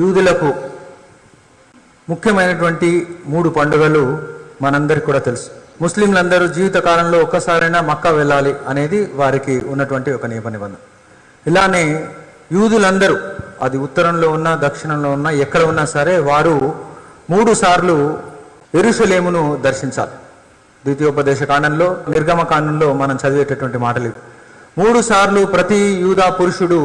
యూదులకు ముఖ్యమైనటువంటి మూడు పండుగలు మనందరికి కూడా తెలుసు. ముస్లింలందరూ జీవితకాలంలో ఒక్కసారైనా మక్కా వెళ్ళాలి అనేది వారికి ఉన్నటువంటి ఒక నియమ నిబంధన. ఇలానే యూదులందరూ అది ఉత్తరంలో ఉన్న దక్షిణంలో ఉన్న ఎక్కడ ఉన్నా సరే వారు మూడు సార్లు ఎరుసలేమును దర్శించాలి. ద్వితీయోపదేశ కాండంలో నిర్గమ కాండంలో మనం చదివేటటువంటి మాటలు మూడు సార్లు ప్రతి యూదా పురుషుడు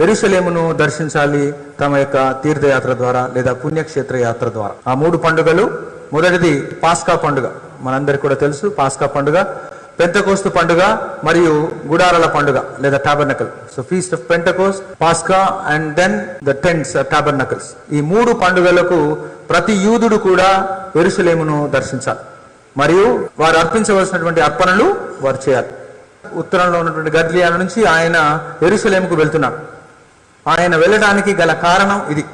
ఎరుసలేమును దర్శించాలి తమ యొక్క తీర్థయాత్ర ద్వారా లేదా పుణ్యక్షేత్ర యాత్ర ద్వారా. ఆ మూడు పండుగలు మొదటిది పాస్కా పండుగ. మనందరికి కూడా తెలుసు పాస్కా పండుగ పెంతకోస్తు పండుగ మరియు గుడారాల పండుగ లేదా tabernacle. So feast of Pentecost Pascha and then the tents tabernacles ఈ మూడు పండుగలకు ప్రతి యూదుడు కూడా ఎరుసలేమును దర్శించాలి. మరియు వారు అర్పించవలసినటువంటి అర్పణలు వారు చేయాలి. ఉత్తరంలో ఉన్నటువంటి గద్లియాల నుంచి ఆయన ఎరుసలేముకు వెళ్తున్నాడు ఆయన వెళ్ళడానికి గల కారణం ఇది.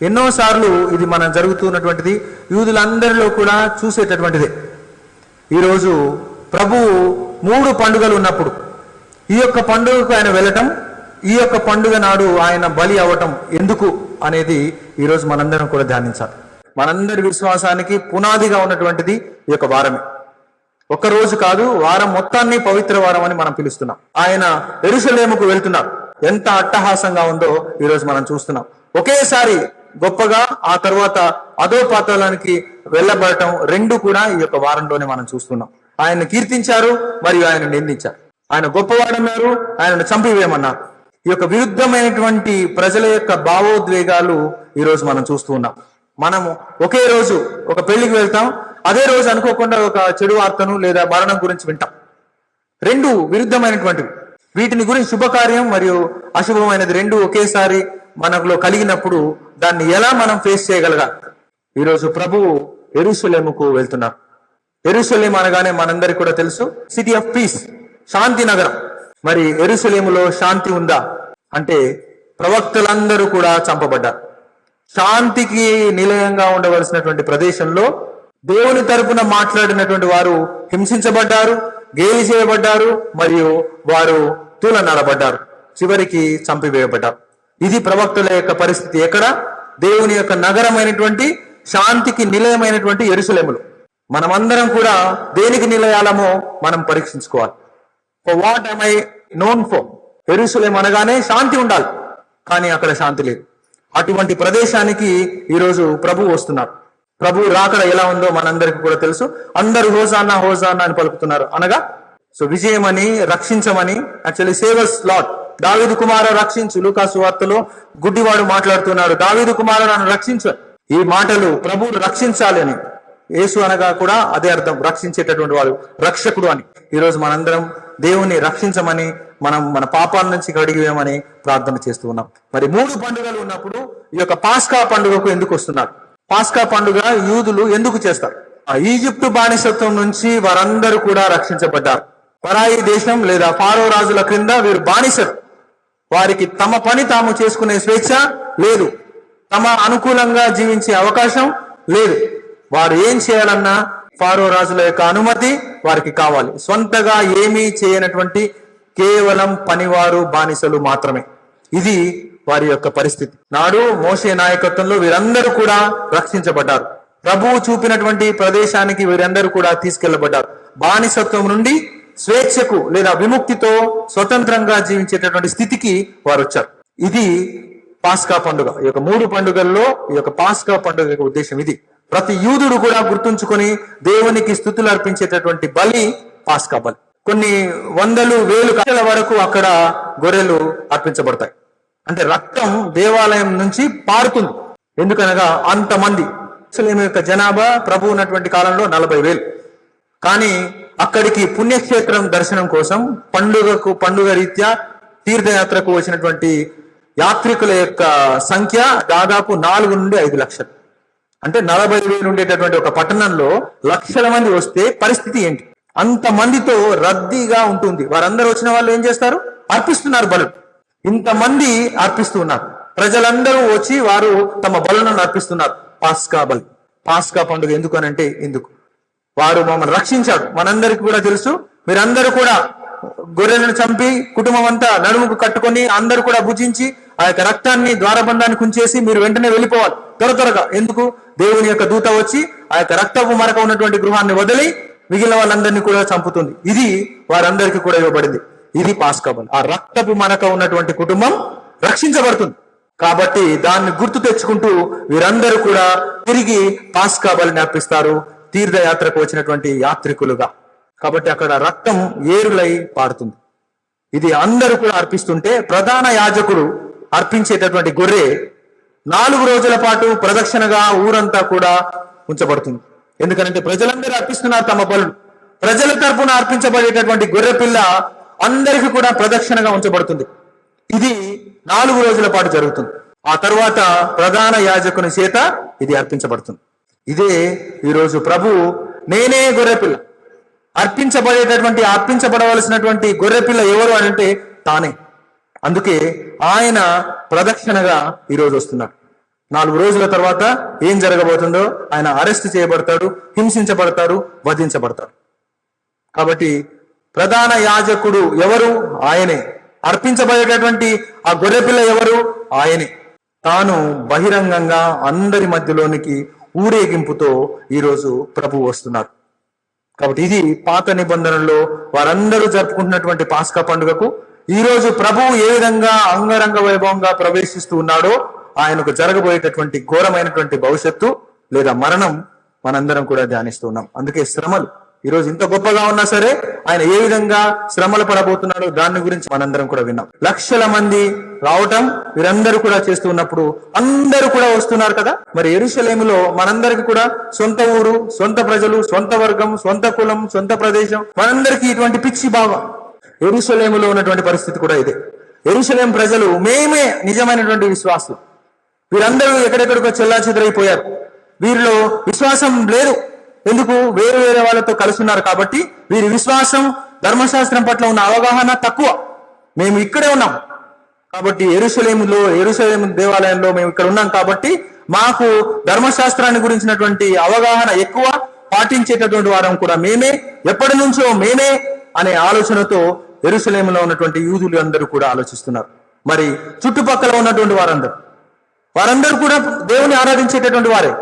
ఎన్నోసార్లు ఇది మనం జరుగుతున్నటువంటిది యూదులందరిలో కూడా చూసేటటువంటిదే. ఈరోజు ప్రభువు మూడు పండుగలు ఉన్నప్పుడు ఈ యొక్క పండుగకు ఆయన వెళ్ళటం ఈ యొక్క పండుగ నాడు ఆయన బలి అవ్వటం ఎందుకు అనేది ఈరోజు మనందరం కూడా ధ్యానించాలి. మనందరి విశ్వాసానికి పునాదిగా ఉన్నటువంటిది ఈ యొక్క వారమే. ఒక్క రోజు కాదు వారం మొత్తాన్ని పవిత్ర వారం అని మనం పిలుస్తున్నాం. ఆయన ఎరుసలేముకు వెళ్తున్నారు. ఎంత అట్టహాసంగా ఉందో ఈరోజు మనం చూస్తున్నాం. ఒకేసారి గొప్పగా ఆ తర్వాత అదో పాతాళానికి వెళ్ళబడటం రెండు కూడా ఈ యొక్క వారంలోనే మనం చూస్తున్నాం. ఆయన కీర్తించారు మరియు ఆయన నిందించారు. ఆయన గొప్పవాడన్నారు ఆయనను చంపివేయమన్నారు. ఈ యొక్క విరుద్ధమైనటువంటి ప్రజల యొక్క భావోద్వేగాలు ఈ రోజు మనం చూస్తూ ఉన్నాం. మనము ఒకే రోజు ఒక పెళ్ళికి వెళ్తాం అదే రోజు అనుకోకుండా ఒక చెడు వార్తను లేదా మరణం గురించి వింటాం. రెండు విరుద్ధమైనటువంటివి. వీటిని గురించి శుభకార్యం మరియు అశుభమైనది రెండు ఒకేసారి మనలో కలిగినప్పుడు దాన్ని ఎలా మనం ఫేస్ చేయగలగాలి? ఈరోజు ప్రభువు ఎరుసలేముకు వెళ్తున్నారు. ఎరుసలేం అనగానే మనందరికి కూడా తెలుసు సిటీ ఆఫ్ పీస్ శాంతి నగరం. మరి ఎరుసలేములో శాంతి ఉందా? అంటే ప్రవక్తలందరూ కూడా చంపబడ్డారు. శాంతికి నిలయంగా ఉండవలసినటువంటి ప్రదేశంలో దేవుని తరపున మాట్లాడినటువంటి వారు హింసించబడ్డారు. గేలి చేయబడ్డారు మరియు వారు తూలనాడబడ్డారు చివరికి చంపివేయబడ్డారు ఇది ప్రవక్తల యొక్క పరిస్థితి ఎక్కడ? దేవుని యొక్క నగరమైనటువంటి శాంతికి నిలయమైనటువంటి ఎరుసలేములు. మనమందరం కూడా దేనికి నిలయాలమో మనం పరీక్షించుకోవాలి. For what am I known for Jerusalem అనగానే శాంతి ఉండాలి. కానీ అక్కడ శాంతి లేదు. అటువంటి ప్రదేశానికి ఈరోజు ప్రభు వస్తున్నారు. ప్రభు రాకడ ఎలా ఉందో మనందరికి కూడా తెలుసు. అందరూ హోసానా హోసానా అని పలుకుతున్నారు. అనగా సో విజయమని రక్షించమని యాక్చువల్లీ సేవస్ లాట్ దావిదు కుమార రక్షించు లూకాసు వార్తలో గుడ్డివాడు మాట్లాడుతున్నాడు దావిదు కుమార నన్ను రక్షించు. ఈ మాటలు ప్రభువును రక్షించాలి అని. యేసు అనగా కూడా అదే అర్థం రక్షించేటటువంటి వాడు రక్షకుడు అని. ఈరోజు మనందరం దేవుని రక్షించమని మనం మన పాపాల నుంచి కడిగివేయమని ప్రార్థన చేస్తూ ఉన్నాం. మరి మూడు పండుగలు ఉన్నప్పుడు ఈ యొక్క పాస్కా పండుగకు ఎందుకు వస్తున్నారు? పాస్కా పండుగ యూదులు ఎందుకు చేస్తారు? ఆ ఈజిప్టు బానిసత్వం నుంచి వారందరూ కూడా రక్షించబడ్డారు. పరాయి దేశం లేదా ఫారో రాజుల క్రింద వీరు బానిసలు వారికి తమ పని తాము చేసుకునే స్వేచ్ఛ లేదు. తమ అనుకూలంగా జీవించే అవకాశం లేదు. వారు ఏం చేయాలన్నా ఫారో రాజుల యొక్క అనుమతి వారికి కావాలి. సొంతగా ఏమీ చేయనటువంటి కేవలం పనివారు బానిసలు మాత్రమే. ఇది వారి యొక్క పరిస్థితి. నాడు మోసే నాయకత్వంలో వీరందరూ కూడా రక్షించబడ్డారు. ప్రభువు చూపినటువంటి ప్రదేశానికి వీరందరూ కూడా తీసుకెళ్ళబడ్డారు బానిసత్వం నుండి స్వేచ్ఛకు లేదా విముక్తితో స్వతంత్రంగా జీవించేటటువంటి స్థితికి వారు వచ్చారు ఇది పాస్కా పండుగ. ఈ యొక్క మూడు పండుగల్లో ఈ యొక్క పాస్కా పండుగ యొక్క ఉద్దేశం ఇది. ప్రతి యూదుడు కూడా గుర్తుంచుకొని దేవునికి స్థుతులు అర్పించేటటువంటి బలి పాస్కా బలి. కొన్ని వందలు వేలు కట్టల వరకు అక్కడ గొర్రెలు అర్పించబడతాయి. అంటే రక్తం దేవాలయం నుంచి పారుతుంది. ఎందుకనగా అంతమంది. ముస్లిం యొక్క జనాభా ప్రభు ఉన్నటువంటి కాలంలో నలభై వేలు. కానీ అక్కడికి పుణ్యక్షేత్రం దర్శనం కోసం పండుగకు పండుగ రీత్యా తీర్థయాత్రకు వచ్చినటువంటి యాత్రికుల యొక్క సంఖ్య దాదాపు నాలుగు నుండి ఐదు లక్షలు. అంటే నలభై వేలు ఉండేటటువంటి ఒక పట్టణంలో లక్షల మంది వస్తే పరిస్థితి ఏంటి? అంతమందితో రద్దీగా ఉంటుంది. వారందరూ వచ్చిన వాళ్ళు ఏం చేస్తారు? అర్పిస్తున్నారు బలు ఇంతమంది అర్పిస్తూ ఉన్నారు ప్రజలందరూ వచ్చి వారు తమ బలులను అర్పిస్తున్నారు. పాస్కా బలి. పాస్కా పండుగ ఎందుకు అనంటే ఎందుకు వారు మమ్మల్ని రక్షించాడు. మనందరికి కూడా తెలుసు. మీరందరూ కూడా గొర్రెలను చంపి కుటుంబం అంతా నడుముకు కట్టుకొని అందరూ కూడా భుజించి ఆ యొక్క రక్తాన్ని ద్వారబంధాన్ని కుంచేసి మీరు వెంటనే వెళ్ళిపోవాలి. త్వర త్వరగా. ఎందుకు? దేవుని యొక్క దూత వచ్చి ఆ యొక్క రక్తపు మరక ఉన్నటువంటి గృహాన్ని వదిలి మిగిలిన వాళ్ళందరినీ కూడా చంపుతుంది. ఇది వారందరికీ కూడా ఇవ్వబడింది. ఇది పాస్కబల్. ఆ రక్తపు మనక ఉన్నటువంటి కుటుంబం రక్షించబడుతుంది. కాబట్టి దాన్ని గుర్తు తెచ్చుకుంటూ వీరందరూ కూడా తిరిగి పాస్కా బలిని అర్పిస్తారు. తీర్థయాత్రకు వచ్చినటువంటి యాత్రికులుగా. కాబట్టి అక్కడ రక్తం ఏరులై పారుతుంది. ఇది అందరూ కూడా అర్పిస్తుంటే ప్రధాన యాజకుడు అర్పించేటటువంటి గొర్రె నాలుగు రోజుల పాటు ప్రదక్షిణగా ఊరంతా కూడా ఉంచబడుతుంది. ఎందుకంటే ప్రజలందరూ అర్పిస్తున్నారు తమ బలు ప్రజల తరపున అర్పించబడేటటువంటి గొర్రె పిల్ల అందరికీ కూడా ప్రదక్షిణగా ఉంచబడుతుంది. ఇది నాలుగు రోజుల పాటు జరుగుతుంది. ఆ తర్వాత ప్రధాన యాజకుని చేత ఇది అర్పించబడుతుంది. ఇదే ఈరోజు ప్రభు నేనే గొర్రెపిల్ల. అర్పించబడేటటువంటి అర్పించబడవలసినటువంటి గొర్రెపిల్ల ఎవరు అని అంటే తానే. అందుకే ఆయన ప్రదక్షిణగా ఈరోజు వస్తున్నాడు. నాలుగు రోజుల తర్వాత ఏం జరగబోతుందో ఆయన అరెస్ట్ చేయబడతాడు హింసించబడతాడు వధించబడతాడు కాబట్టి ప్రధాన యాజకుడు ఎవరు? ఆయనే. అర్పించబడేటటువంటి ఆ గొర్రెపిల్ల ఎవరు? ఆయనే. తాను బహిరంగంగా అందరి మధ్యలోనికి ఊరేగింపుతో ఈరోజు ప్రభు వస్తున్నారు. కాబట్టి ఇది పాత నిబంధనలో వారందరూ జరుపుకుంటున్నటువంటి పాస్కా పండుగకు ఈ రోజు ప్రభువు ఏ విధంగా అంగరంగ వైభవంగా ప్రవేశిస్తూ ఉన్నాడో ఆయనకు జరగబోయేటటువంటి ఘోరమైనటువంటి భవిష్యత్తు లేదా మరణం మనందరం కూడా ధ్యానిస్తూ ఉన్నాం. అందుకే శ్రమలు ఈ రోజు ఇంత గొప్పగా ఉన్నా సరే ఆయన ఏ విధంగా శ్రమలు పడబోతున్నాడో దాని గురించి మనందరం కూడా విన్నాం. లక్షల మంది రావటం వీరందరూ కూడా చేస్తూ ఉన్నప్పుడు అందరూ కూడా వస్తున్నారు కదా? మరి ఎరుసలేములో మనందరికి కూడా సొంత ఊరు సొంత ప్రజలు సొంత వర్గం సొంత కులం సొంత ప్రదేశం మనందరికీ ఇటువంటి పిచ్చి భావం. ఎరుషలేములో ఉన్నటువంటి పరిస్థితి కూడా ఇదే. ఎరుసలేం ప్రజలు మేమే నిజమైనటువంటి విశ్వాసం వీరందరూ ఎక్కడెక్కడికో చెల్లా చెదరైపోయారు వీరిలో విశ్వాసం లేదు. ఎందుకు? వేరు వేరే వాళ్ళతో కలుసున్నారు కాబట్టి వీరి విశ్వాసం ధర్మశాస్త్రం పట్ల ఉన్న అవగాహన తక్కువ. మేము ఇక్కడే ఉన్నాం. కాబట్టి ఎరుసలేములో ఎరుసలేము దేవాలయంలో మేము ఇక్కడ ఉన్నాం కాబట్టి మాకు ధర్మశాస్త్రాన్ని గురించినటువంటి అవగాహన ఎక్కువ పాటించేటటువంటి వారం కూడా మేమే ఎప్పటి నుంచో మేమే అనే ఆలోచనతో ఎరుసలేములో ఉన్నటువంటి యూదులు అందరూ కూడా ఆలోచిస్తున్నారు. మరి చుట్టుపక్కల ఉన్నటువంటి వారందరూ. వారందరూ కూడా దేవుని ఆరాధించేటటువంటి వారే.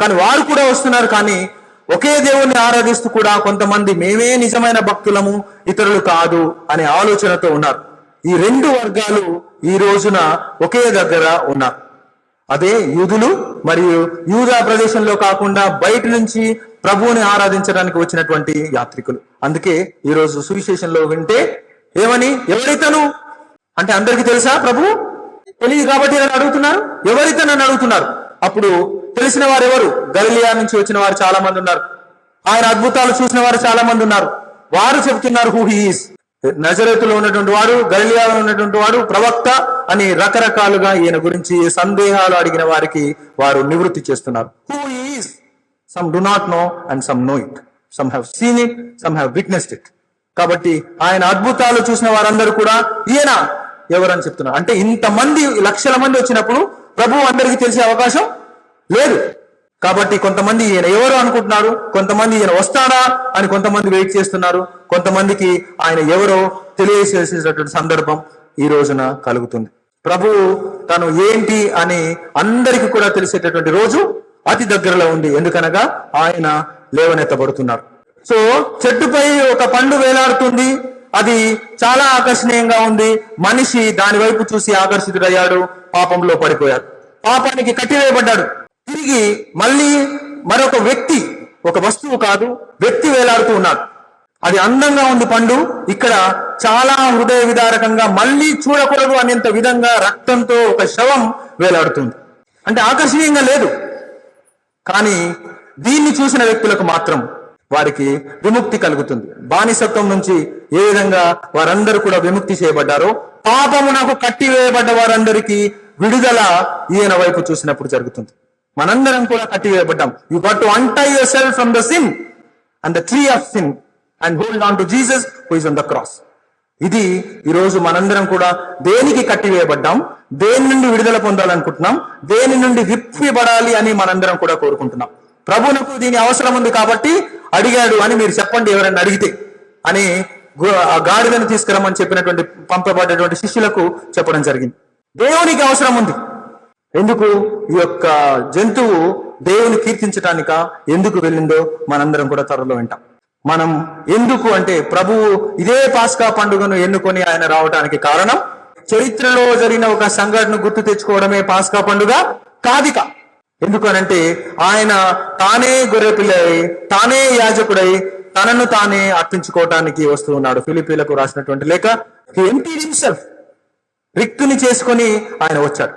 కానీ వారు కూడా వస్తున్నారు కానీ ఒకే దేవుణ్ణి ఆరాధిస్తూ కూడా కొంతమంది మేమే నిజమైన భక్తులము ఇతరులు కాదు అనే ఆలోచనతో ఉన్నారు. ఈ రెండు వర్గాలు ఈ రోజున ఒకే దగ్గర ఉన్నారు అదే యూదులు మరియు యూదా ప్రదేశంలో కాకుండా బయట నుంచి ప్రభువుని ఆరాధించడానికి వచ్చినటువంటి యాత్రికులు. అందుకే ఈ రోజు సువిశేషంలో వింటే ఏమని? ఎవరితను? అంటే అందరికీ తెలుసా ప్రభు? తెలియదు కాబట్టి నన్ను అడుగుతున్నారు. ఎవరితను నన్ను అడుగుతున్నారు? అప్పుడు తెలిసిన వారు ఎవరు గలిలియా నుంచి వచ్చిన వారు చాలా మంది ఉన్నారు. ఆయన అద్భుతాలు చూసిన వారు చాలా మంది ఉన్నారు. వారు చెప్తున్నారు హూ హీఈస్ నజరతులో ఉన్నటువంటి వాడు గలియాలో ఉన్నటువంటి వాడు ప్రవక్త అని రకరకాలుగా ఈయన గురించి సందేహాలు అడిగిన వారికి వారు నివృత్తి చేస్తున్నారు. Who is some do not know and some know it some have seen it some have witnessed it కాబట్టి ఆయన అద్భుతాలు చూసిన వారందరూ కూడా ఈయన ఎవరని చెప్తున్నారు? అంటే ఇంతమంది లక్షల మంది వచ్చినప్పుడు ప్రభు అందరికీ తెలిసే అవకాశం లేదు. కాబట్టి కొంతమంది ఈయన ఎవరు అనుకుంటున్నారు? కొంతమంది ఈయన వస్తాడా? అని కొంతమంది వెయిట్ చేస్తున్నారు. కొంతమందికి ఆయన ఎవరో తెలియజేసేటటువంటి సందర్భం ఈ రోజున కలుగుతుంది. ప్రభు తను ఏంటి అని అందరికీ కూడా తెలిసేటటువంటి రోజు అతి దగ్గరలో ఉంది. ఎందుకనగా ఆయన లేవనెత్తబడుతున్నారు. సో చెట్టుపై ఒక పండు వేలాడుతుంది. అది చాలా ఆకర్షణీయంగా ఉంది. మనిషి దాని వైపు చూసి ఆకర్షితుడయ్యాడు. పాపంలో పడిపోయాడు. పాపానికి కట్టివేయబడ్డాడు. తిరిగి మళ్ళీ మరొక వ్యక్తి ఒక వస్తువు కాదు వ్యక్తి వేలాడుతూ ఉన్నాడు. అది అందంగా ఉంది పండు. ఇక్కడ చాలా హృదయ విదారకంగా మళ్ళీ చూడకూడదు అనేంత విధంగా రక్తంతో ఒక శవం వేలాడుతుంది. అంటే ఆకర్షణీయంగా లేదు. కానీ దీన్ని చూసిన వ్యక్తులకు మాత్రం వారికి విముక్తి కలుగుతుంది. బానిసత్వం నుంచి ఏ విధంగా వారందరూ కూడా విముక్తి చేయబడ్డారో పాపమునకు కట్టివేయబడ్డ వారందరికీ విడుదల ఈయన వైపు చూసినప్పుడు జరుగుతుంది. మనందరం కూడా కట్టివేయబడ్డాం. You got to untie yourself from the sin and the tree of sin and hold on to Jesus who is on the cross ఇది ఈ రోజు మనందరం కూడా దేనికి కట్టివేయబడ్డాం? దేని నుండి విడుదల పొందాలనుకుంటున్నాం? దేని నుండి విప్పిబడాలి అని మనందరం కూడా కోరుకుంటున్నాం. ప్రభునకు దీని అవసరం ఉంది కాబట్టి అడిగాడు అని మీరు చెప్పండి ఎవరైనా అడిగితే అని ఆ గాడిదను తీసుకురమ్మని చెప్పినటువంటి పంపబడ్డటువంటి శిష్యులకు చెప్పడం జరిగింది. దేవునికి అవసరం ఉంది. ఎందుకు? ఈ యొక్క జంతువు దేవుని కీర్తించటానిక? ఎందుకు వెళ్ళిందో మనందరం కూడా త్వరలో వింటాం. మనం ఎందుకు అంటే ప్రభువు ఇదే పాస్కా పండుగను ఎన్నుకొని ఆయన రావడానికి కారణం చరిత్రలో జరిగిన ఒక సంఘటన గుర్తు తెచ్చుకోవడమే పాస్కా పండుగ కాదిక. ఎందుకనంటే ఆయన తానే గొర్రెపిల్లై తానే యాజకుడై తనను తానే అర్పించుకోవటానికి వస్తూ ఉన్నాడు. ఫిలిపీలకు రాసినటువంటి లేఖ ఎంటీ హిమ్సెల్ఫ్ రిక్తుని చేసుకొని ఆయన వచ్చాడు.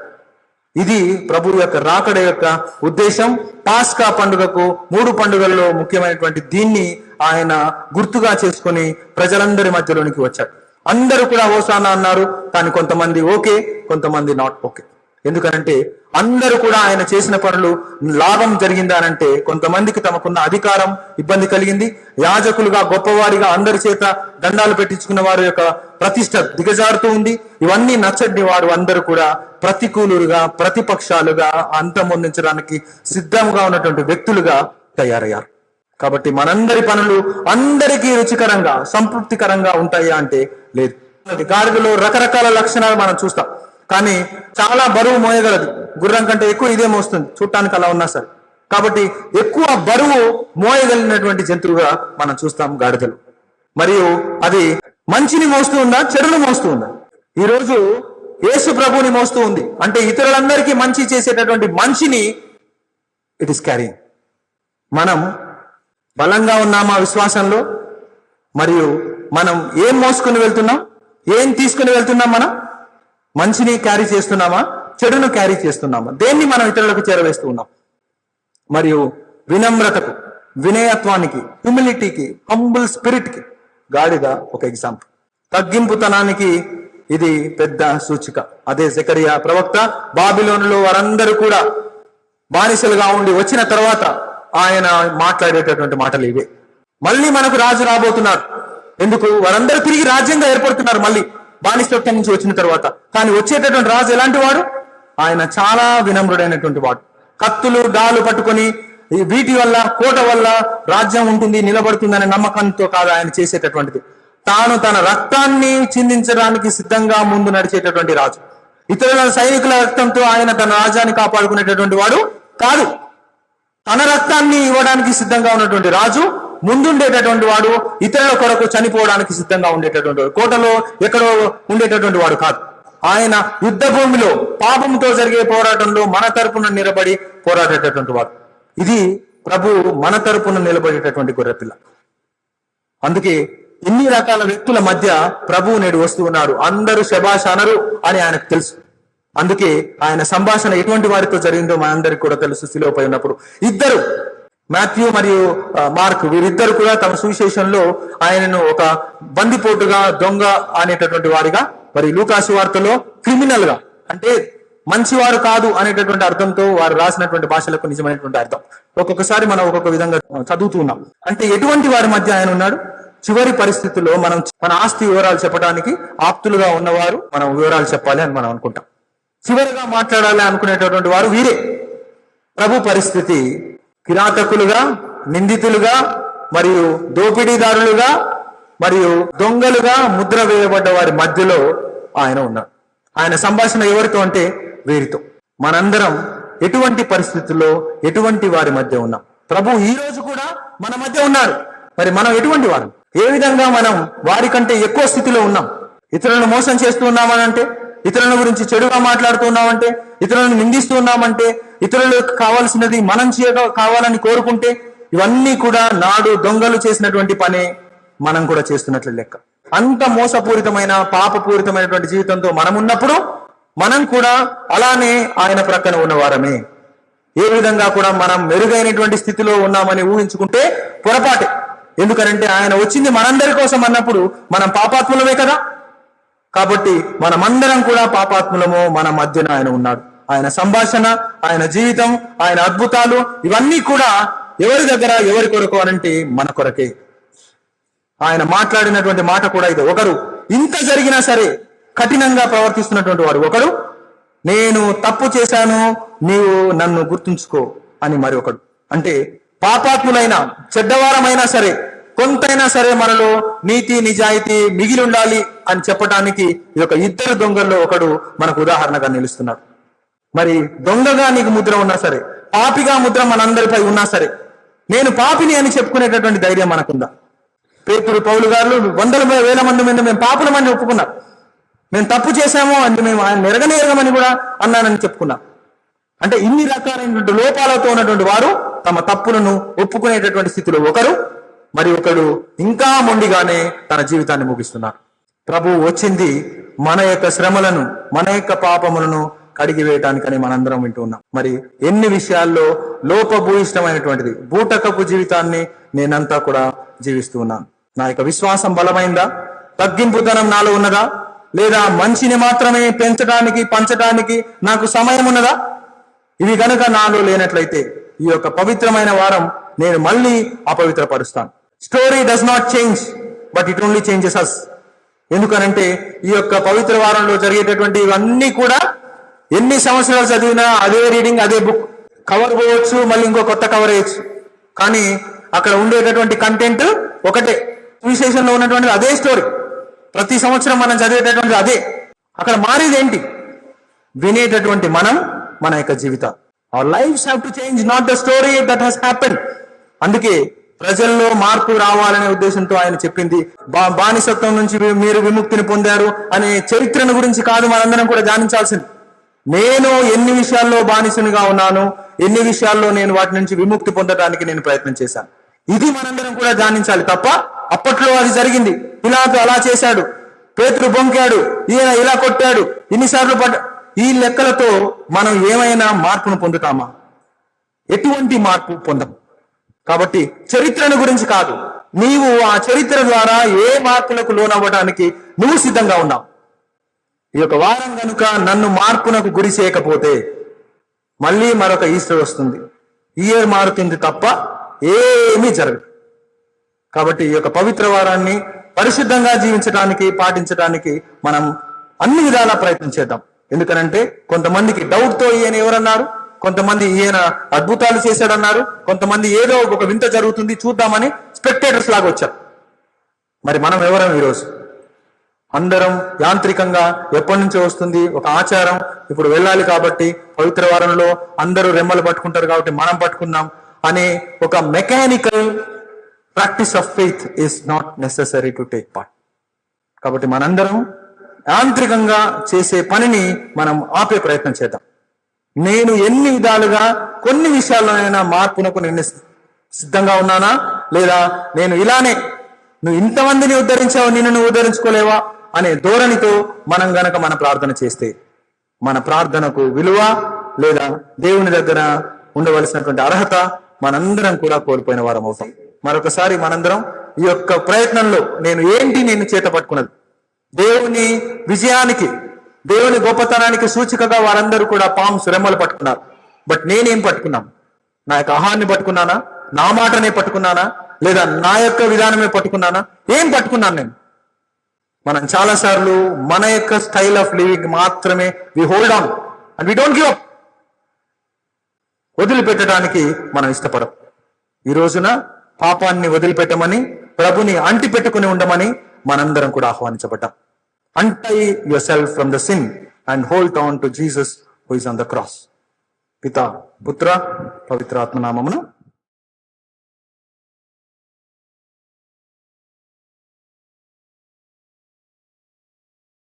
ఇది ప్రభు యొక్క రాకడ యొక్క ఉద్దేశం. పాస్కా పండుగకు మూడు పండుగల్లో ముఖ్యమైనటువంటి దీన్ని ఆయన గుర్తుగా చేసుకొని ప్రజలందరి మధ్యలోనికి వచ్చాడు. అందరూ కూడా ఓసానా అన్నారు. కానీ కొంతమంది ఓకే కొంతమంది నాట్ ఓకే. ఎందుకనంటే అందరూ కూడా ఆయన చేసిన పనులు లాభం జరిగిందా అంటే కొంతమందికి తమకున్న అధికారం ఇబ్బంది కలిగింది. యాజకులుగా గొప్పవారిగా అందరి చేత దండాలు పెట్టించుకున్న వారి యొక్క ప్రతిష్ట దిగజారుతూ ఉంది. ఇవన్నీ నచ్చని వారు అందరూ కూడా ప్రతికూలుగా ప్రతిపక్షాలుగా అంతమొందించడానికి సిద్ధంగా ఉన్నటువంటి వ్యక్తులుగా తయారయ్యారు. కాబట్టి మనందరి పనులు అందరికీ రుచికరంగా సంతృప్తికరంగా ఉంటాయా అంటే లేదు. గాడిదలో రకరకాల లక్షణాలు మనం చూస్తాం. కానీ చాలా బరువు మోయగలదు. గుర్రం కంటే ఎక్కువ ఇదే మోస్తుంది. చూడటానికి అలా ఉన్నా సరే. కాబట్టి ఎక్కువ బరువు మోయగలిగినటువంటి జంతువుగా మనం చూస్తాం గాడిదలు. మరియు అది మంచిని మోస్తూ ఉందా చెడును మోస్తూ ఉందా? ఈ రోజు యేసు ప్రభుని మోస్తూ ఉంది. అంటే ఇతరులందరికీ మంచి చేసేటటువంటి మంచిని ఇట్ ఇస్ క్యారింగ్ మనం బలంగా ఉన్నామా విశ్వాసంలో? మరియు మనం ఏం మోసుకుని వెళ్తున్నాం? ఏం తీసుకుని వెళ్తున్నాం మనం? మంచిని క్యారీ చేస్తున్నామా? చెడును క్యారీ చేస్తున్నామా? దేన్ని మనం ఇతరులకు చేరవేస్తూ ఉన్నాం? మరియు వినమ్రతకు వినయత్వానికి హ్యూమిలిటీకి హంబుల్ స్పిరిట్కి గాడిద ఒక ఎగ్జాంపుల్ తగ్గింపుతనానికి ఇది పెద్ద సూచిక. అదే జకరియా ప్రవక్త బాబిలోనులో వారందరూ కూడా బానిసలుగా ఉండి వచ్చిన తర్వాత ఆయన మాట్లాడేటటువంటి మాటలు ఇవే. మళ్ళీ మనకు రాజు రాబోతున్నారు. ఎందుకు? వారందరూ తిరిగి రాజ్యంగా ఏర్పడుతున్నారు మళ్ళీ. బానిసత్వం నుంచి వచ్చిన తర్వాత. కానీ వచ్చేటటువంటి రాజు ఎలాంటి వాడు? ఆయన చాలా వినమ్రుడైనటువంటి వాడు. కత్తులు డాలు పట్టుకొని ఈ వీటి వల్ల కోట వల్ల రాజ్యం ఉంటుంది నిలబడుతుందనే నమ్మకంతో కాదు ఆయన చేసేటటువంటిది. తాను తన రక్తాన్ని చిందించడానికి సిద్ధంగా ముందు నడిచేటటువంటి రాజు. ఇతరుల సైనికుల రక్తంతో ఆయన తన రాజ్యాన్ని కాపాడుకునేటటువంటి వాడు కాదు. తన రక్తాన్ని ఇవ్వడానికి సిద్ధంగా ఉన్నటువంటి రాజు ముందుండేటటువంటి వాడు ఇతరుల కొరకు చనిపోవడానికి సిద్ధంగా ఉండేటటువంటి వాడు. కోటలో ఎక్కడో ఉండేటటువంటి వాడు కాదు. ఆయన యుద్ధ భూమిలో పాపంతో జరిగే పోరాటంలో మన తరపున నిలబడి పోరాడేటటువంటి వాడు. ఇది ప్రభు మన తరపున నిలబడేటటువంటి గొర్రెపిల్ల. అందుకే ఇన్ని రకాల వ్యక్తుల మధ్య ప్రభువు నేడు వస్తూ ఉన్నాడు. అందరూ శభాష అనరు అని ఆయనకు తెలుసు. అందుకే ఆయన సంభాషణ ఎటువంటి వారితో జరిగిందో మనందరికి కూడా తెలుసు. శిలోపై ఉన్నప్పుడు ఇద్దరు మాథ్యూ మరియు మార్క్ వీరిద్దరు కూడా తమ సువిశేషంలో ఆయనను ఒక బందిపోటుగా దొంగ అనేటటువంటి వారిగా మరి లూకాసు వార్తలో క్రిమినల్గా అంటే మంచివారు కాదు అనేటటువంటి అర్థంతో వారు రాసినటువంటి భాషలకు నిజమైనటువంటి అర్థం. ఒక్కొక్కసారి మనం ఒక్కొక్క విధంగా చదువుతూ ఉన్నాం. అంటే ఎటువంటి వారి మధ్య ఆయన ఉన్నాడు? చివరి పరిస్థితుల్లో మనం మన ఆస్తి వివరాలు చెప్పడానికి ఆప్తులుగా ఉన్నవారు మనం వివరాలు చెప్పాలి అని మనం అనుకుంటాం. చివరిగా మాట్లాడాలి అనుకునేటటువంటి వారు వీరే. ప్రభు పరిస్థితి కిరాతకులుగా నిందితులుగా మరియు దోపిడీదారులుగా మరియు దొంగలుగా ముద్ర వేయబడ్డ వారి మధ్యలో ఆయన ఉన్నాడు ఆయన సంభాషణ ఎవరితో అంటే వీరితో. మనందరం ఎటువంటి పరిస్థితుల్లో ఎటువంటి వారి మధ్య ఉన్నాం? ప్రభు ఈ రోజు కూడా మన మధ్య ఉన్నారు. మరి మనం ఎటువంటి వారు? ఏ విధంగా మనం వారి కంటే ఎక్కువ స్థితిలో ఉన్నాం? ఇతరులను మోసం చేస్తూ ఉన్నామనంటే? ఇతరుల గురించి చెడుగా మాట్లాడుతున్నామంటే ఇతరులను నిందిస్తూ ఉన్నామంటే ఇతరులకు కావాల్సినది మనం చేయగా కావాలని కోరుకుంటే ఇవన్నీ కూడా నాడు దొంగలు చేసినటువంటి పనే మనం కూడా చేస్తున్నట్లు లెక్క. అంత మోసపూరితమైన పాపపూరితమైనటువంటి జీవితంతో మనం ఉన్నప్పుడు మనం కూడా అలానే ఆయన ప్రక్కన ఉన్నవారమే. ఏ విధంగా కూడా మనం మెరుగైనటువంటి స్థితిలో ఉన్నామని ఊహించుకుంటే పొరపాటే. ఎందుకనంటే ఆయన వచ్చింది మనందరి కోసం అన్నప్పుడు మనం పాపాత్ములమే కదా. కాబట్టి మనమందరం కూడా పాపాత్ములము మన మధ్యన ఆయన ఉన్నాడు. ఆయన సంభాషణ ఆయన జీవితం ఆయన అద్భుతాలు ఇవన్నీ కూడా ఎవరి దగ్గర ఎవరి కొరకు అనంటే మన కొరకే. ఆయన మాట్లాడినటువంటి మాట కూడా ఇది. ఒకరు ఇంత జరిగినా సరే కఠినంగా ప్రవర్తిస్తున్నటువంటి వాడు ఒకడు నేను తప్పు చేశాను నీవు నన్ను గుర్తుంచుకో అని మరి ఒకడు. అంటే పాపాత్ములైన చెడ్డవారమైనా సరే కొంతైనా సరే మనలో నీతి నిజాయితీ మిగిలి ఉండాలి అని చెప్పడానికి ఈ యొక్క ఇద్దరు దొంగల్లో ఒకడు మనకు ఉదాహరణగా నిలుస్తున్నాడు. మరి దొంగగా నీకు ముద్ర ఉన్నా సరే పాపిగా ముద్ర మనందరిపై ఉన్నా సరే నేను పాపిని అని చెప్పుకునేటటువంటి ధైర్యం మనకుందా? పేతుడు పౌలు గారు వందల వేల మంది మీద మేము పాపులమని ఒప్పుకున్నాం మేము తప్పు చేశాము అని మేము ఆయన నెరగనేరగమని కూడా అన్నానని చెప్పుకున్నాం. అంటే ఇన్ని రకాలైనటువంటి లోపాలతో ఉన్నటువంటి వారు తమ తప్పులను ఒప్పుకునేటటువంటి స్థితిలో ఒకరు మరి ఒకడు ఇంకా మొండిగానే తన జీవితాన్ని ముగిస్తున్నారు ప్రభు వచ్చింది మన యొక్క శ్రమలను మన యొక్క పాపములను కడిగి వేయటానికని మనందరం వింటూ ఉన్నాం. మరి ఎన్ని విషయాల్లో లోపభూయిష్టమైనటువంటిది బూటకపు జీవితాన్ని నేనంతా కూడా జీవిస్తూ ఉన్నాను. నా యొక్క విశ్వాసం బలమైందా? తగ్గింపుతనం నాలో ఉన్నదా? లేదా మంచిని మాత్రమే పెంచడానికి పంచడానికి నాకు సమయం ఉన్నదా? ఇవి గనుక నాలో లేనట్లయితే ఈ యొక్క పవిత్రమైన వారం నేను మళ్ళీ అపవిత్రపరుస్తాను. Story does not change but it only changes us ఎందుకనంటే ఈ యొక్క పవిత్ర వారంలో జరిగేటటువంటి ఇవన్నీ కూడా ఎన్ని సంవత్సరాలు చదివినా అదే రీడింగ్ అదే బుక్. కవర్ పోవచ్చు మళ్ళీ ఇంకో కొత్త కవర్ వేయచ్చు. కానీ అక్కడ ఉండేటటువంటి కంటెంట్ ఒకటే. విశేషంలో ఉన్నటువంటి అదే స్టోరీ ప్రతి సంవత్సరం మనం చదివేటటువంటి అదే. అక్కడ మారేది ఏంటి? వినేటటువంటి మనం మన యొక్క జీవితం. Our life have to change not the story that has happen అందుకే ప్రజల్లో మార్పు రావాలనే ఉద్దేశంతో ఆయన చెప్పింది. బా- బానిసత్వం నుంచి మీరు విముక్తిని పొందారు అనే చరిత్రను గురించి కాదు మనందరం కూడా ధ్యానించాల్సింది నేను ఎన్ని విషయాల్లో బానిసనిగా ఉన్నాను ఎన్ని విషయాల్లో నేను వాటి నుంచి విముక్తి పొందడానికి నేను ప్రయత్నం చేశాను. ఇది మనందరం కూడా ధ్యానించాలి తప్ప అప్పట్లో అది జరిగింది. పిలాతు అలా చేశాడు. పేతుడు బొంకాడు. ఈయన ఇలా కొట్టాడు. ఇన్నిసార్లు పడ్డ ఈ లెక్కలతో మనం ఏమైనా మార్పును పొందుతామా? ఎటువంటి మార్పు పొందం కాబట్టి చరిత్రను గురించి కాదు నీవు ఆ చరిత్ర ద్వారా ఏ మార్పులకు లోనవ్వడానికి నువ్వు సిద్ధంగా ఉన్నావు. ఈ యొక్క వారం కనుక నన్ను మార్పునకు గురి చేయకపోతే మళ్ళీ మరొక ఈస్టర్ వస్తుంది. ఇయర్ మారుతుంది తప్ప ఏమీ జరగదు. కాబట్టి ఈ యొక్క పవిత్ర వారాన్ని పరిశుద్ధంగా జీవించడానికి పాటించడానికి మనం అన్ని విధాలా ప్రయత్నం చేద్దాం. ఎందుకనంటే కొంతమందికి డౌట్తో ఈయన ఎవరన్నారు? కొంతమంది ఈయన అద్భుతాలు చేశాడన్నారు. కొంతమంది ఏదో ఒక వింత జరుగుతుంది చూద్దామని స్పెక్టేటర్స్ లాగా వచ్చారు. మరి మనం ఎవరం ఈరోజు? అందరం యాంత్రికంగా ఎప్పటి నుంచో వస్తుంది ఒక ఆచారం. ఇప్పుడు వెళ్ళాలి కాబట్టి పవిత్ర వారంలో అందరూ రెమ్మలు పట్టుకుంటారు కాబట్టి మనం పట్టుకుందాం అనే ఒక mechanical practice of faith is not necessary to take part కాబట్టి మనందరం యాంత్రికంగా చేసే పనిని మనం ఆపే ప్రయత్నం చేద్దాం. నేను ఎన్ని విధాలుగా కొన్ని విషయాల్లోనైనా మార్పునకు నేను సిద్ధంగా ఉన్నానా? లేదా నేను ఇలానే నువ్వు ఇంతమందిని ఉద్ధరించావు నిన్ను నువ్వు ఉద్ధరించుకోలేవా? అనే ధోరణితో మనం గనక మన ప్రార్థన చేస్తే మన ప్రార్థనకు విలువ లేదా దేవుని దగ్గర ఉండవలసినటువంటి అర్హత మనందరం కూడా కోల్పోయిన వారం అవుతాం. మరొకసారి మనందరం ఈ యొక్క ప్రయత్నంలో నేను ఏంటి నేను చేత పట్టుకున్నది దేవుని విజయానికి దేవుని గొప్పతనానికి సూచికగా వారందరూ కూడా పాము శ్రమలు పట్టుకున్నారు. బట్ నేనేం పట్టుకున్నాను నా యొక్క ఆహాన్ని పట్టుకున్నానా? నా మాటనే పట్టుకున్నానా? లేదా నా యొక్క విధానమే పట్టుకున్నానా? ఏం పట్టుకున్నాను నేను? మనం చాలాసార్లు మన యొక్క స్టైల్ ఆఫ్ లివింగ్ మాత్రమే we hold on and we don't give up. వదిలిపెట్టడానికి మనం ఇష్టపడం ఈ రోజున పాపాన్ని వదిలిపెట్టమని ప్రభుని అంటి పెట్టుకుని ఉండమని మనందరం కూడా ఆహ్వానించబడ్డాం. untie yourself from the sin and hold on to Jesus who is on the cross పిత పుత్ర పవిత్ర ఆత్మనామమును